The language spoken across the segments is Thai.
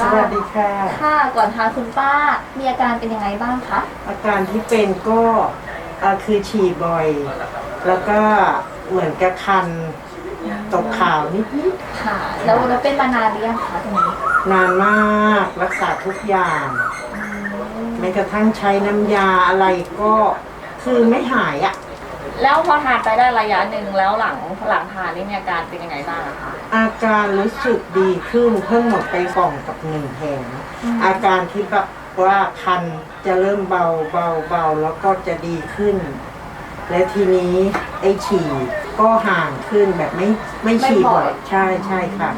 สวัสดีค่ะ ค่ะก่อนทานคุณป้ามีอาการเป็นยังไงบ้างคะ อาการที่เป็นก็เอ่อคือฉี่บ่อย แล้วก็เหมือนกับคันตกขาวนิดค่ะ แล้วแล้วเป็นมานานหรือยังคะตรงนี้ๆนานมากรักษาทุกอย่างแม้กระทั่งใช้น้ำยาอะไรก็คือไม่หายอะ แล้วพอทานไปได้ระยะหนึ่งแล้วหลังหลังทานนี่มีอาการเป็นยังไงบ้างอะคะ อาการรู้สึกดีขึ้นเพิ่งหมดไปกล่องกับหนึ่งแผงอาการที่แบบว่าคันจะเริ่มเบาเบาเบาแล้วก็จะดีขึ้น และทีนี้ไอ้ฉี่ก็ห่างขึ้นแบบไม่ไม่ฉี่บ่อยใช่ใช่ค่ะ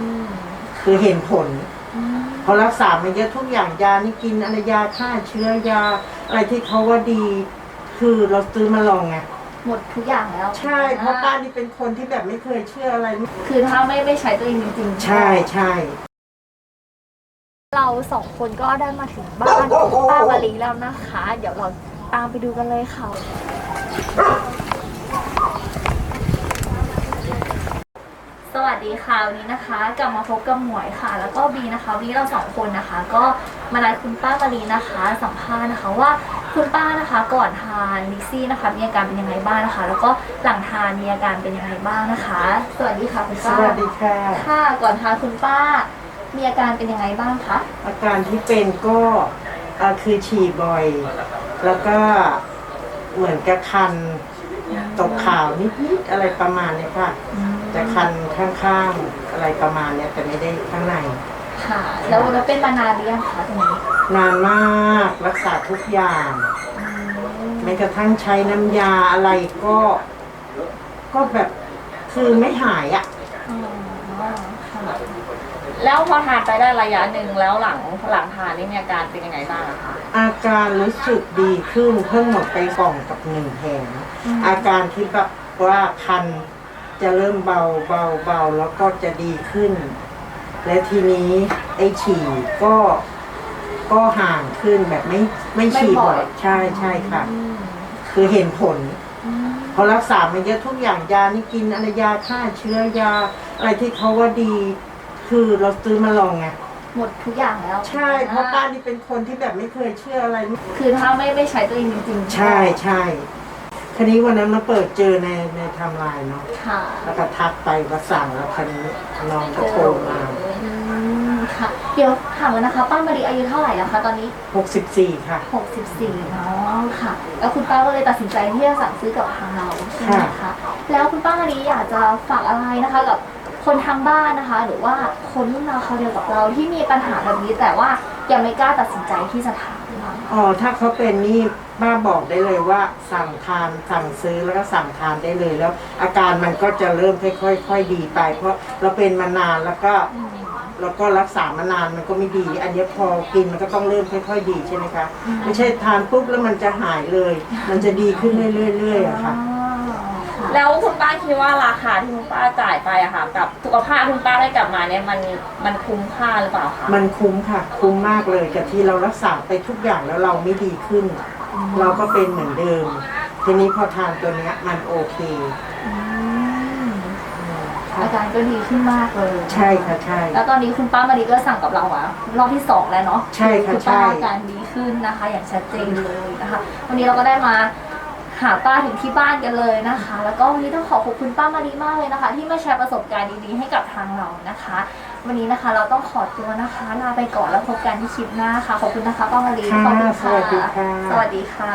คือเห็นผล พอรักษามันเยอะทุกอย่างยานี่กินอะไรยาฆ่าเชื้อยา อะไรที่เขาว่าดี คือเราซื้อมาลองไง หมดทุกอย่างแล้วใช่เพราะป้านี่เป็นคนที่แบบไม่เคยเชื่ออะไร คือถ้าไม่ไม่ใช้ตัวเองจริงๆใช่ใช่เราสองคนก็ได้มาถึงบ้านของป้าวลีแล้วนะคะ เดี๋ยวเราตามไปดูกันเลยค่ะ สวัสดีค่ะวันนี้นะคะกลับมาพบกับหมวยค่ะ แล้วก็บีนะคะวันนี้เราสองคนนะคะ ก็มานัดคุณป้าวลีนะคะ สัมภาษณ์นะคะว่า คุณป้านะคะก่อนทานลิกซี่นะคะ มีอาการเป็นยังไงบ้างนะคะ แล้วก็หลังทานมีอาการเป็นยังไงบ้างนะคะ สวัสดีค่ะคุณสป้าวัสดีค่ะ ค่ะก่อนทานคุณป้า มีอาการเป็นยังไงบ้างคะอาการที่เป็นก็เอ่อคือฉี่บ่อย แล้วก็เหมือนกับคันตกขาวนิดๆอะไรประมาณเนี้ยค่ะ จะคันข้างๆอะไรประมาณเนี้ยแต่ไม่ได้ข้างใน ค่ะ แล้วแล้วเป็นมานานหรือยังคะตรงนี้นานมากรักษาทุกอย่างแม้กระทั่งใช้น้ำยาอะไรก็ ก็แบบคือไม่หายอะอ๋อค่ะแล้วพอทานไปได้ระยะหนึ่งแล้วหลังหลังทานนี่มีอาการเป็นยังไงบ้างอะคะ อาการรู้สึกดีขึ้นเพิ่งหมดไปกล่องกับหนึ่งแผงอาการที่แบบว่าคันจะเริ่มเบาเบาเบาแล้วก็จะดีขึ้น และทีนี้ไอ้ฉี่ก็ก็ห่างขึ้นแบบไม่ไม่ฉี่บ่อย ใช่ใช่ค่ะ คือเห็นผลพอรักษามันเยอะทุกอย่างยานี่กินอะไรยาฆ่าเชื้อยา อะไรที่เขาว่าดี คือเราซื้อมาลองไงหมดทุกอย่างแล้วใช่เพราะป้านี่เป็นคนที่แบบไม่เคยเชื่ออะไร คือถ้าไม่ไม่ใช้ตัวเองจริงๆ ใช่ใช่คันนี้วันนั้นมาเปิดเจอในในไทำลายเนาะค่ะแล้วก็ทักไปก็สั่งแล้วคันนี้น้องก็โทรมาอืม ค่ะ เดี๋ยวถามกันนะคะป้ามารีอายุเท่าไหร่แล้วคะตอนนี้ 64 ค่ะ 64เนาะค่ะ แล้วคุณป้าก็เลยตัดสินใจที่จะสั่งซื้อกับทางเราใช่ไหมคะแล้วคุณป้ามารีอยากจะฝากอะไรนะคะกับคนทางบ้านนะคะ หรือว่าคนรุ่นราวคราวเดียวกับเราที่มีปัญหาแบบนี้แต่ว่ายังไม่กล้าตัดสินใจที่จะทานนะคะ อ๋อ ถ้าเขาเป็นนี่ป้าบอกได้เลยว่าสั่งทานสั่งซื้อแล้วก็สั่งทานได้เลยแล้ว อาการมันก็จะเริ่มค่อยๆค่อยๆดีไป เพราะเราเป็นมานานแล้วก็ แล้วก็รักษามานานมันก็ไม่ดี อันนี้พอกินมันก็ต้องเริ่มค่อย ๆ ดีใช่ไหมคะไม่ใช่ทานปุ๊บแล้วมันจะหายเลย มันจะดีขึ้นเรื่อยๆอะค่ะอ๋อค่ะ แล้วคุณป้าคิดว่าราคาที่คุณป้าจ่ายไปอะค่ะกับสุขภาพที่คุณป้าได้กลับมาเนี่ยมันมันคุ้มค่าหรือเปล่าคะมันคุ้มค่ะ คุ้มมากเลยกับที่เรารักษาไปทุกอย่างแล้วเราไม่ดีขึ้น เราก็เป็นเหมือนเดิม ทีนี้พอทานตัวเนี้ยมันโอเค อืม อาการก็ดีขึ้นมากเลยใช่ค่ะใช่ แล้วตอนนี้คุณป้ามารีก็สั่งกับเราอะรอบที่สองแล้วเนาะใช่ค่ะณป้าใช่ อาการดีขึ้นนะคะ อย่างชัดเจนเลยนะคะ วันนี้เราก็ได้มาหาป้าถึงที่บ้านกันเลยนะคะ แล้วก็วันนี้ต้องขอขอบคุณป้ามารีมากเลยนะคะ ที่มาแชร์ประสบการณ์ดีๆให้กับทางเรานะคะ วันนี้นะคะเราต้องขอตัวนะคะลาไปก่อนแล้วพบกันที่คลิปหน้าค่ะขอบคุณนะคะป้ามารีค่ะขอบคุณสวัสดีค่ะ สวัสดีค่ะ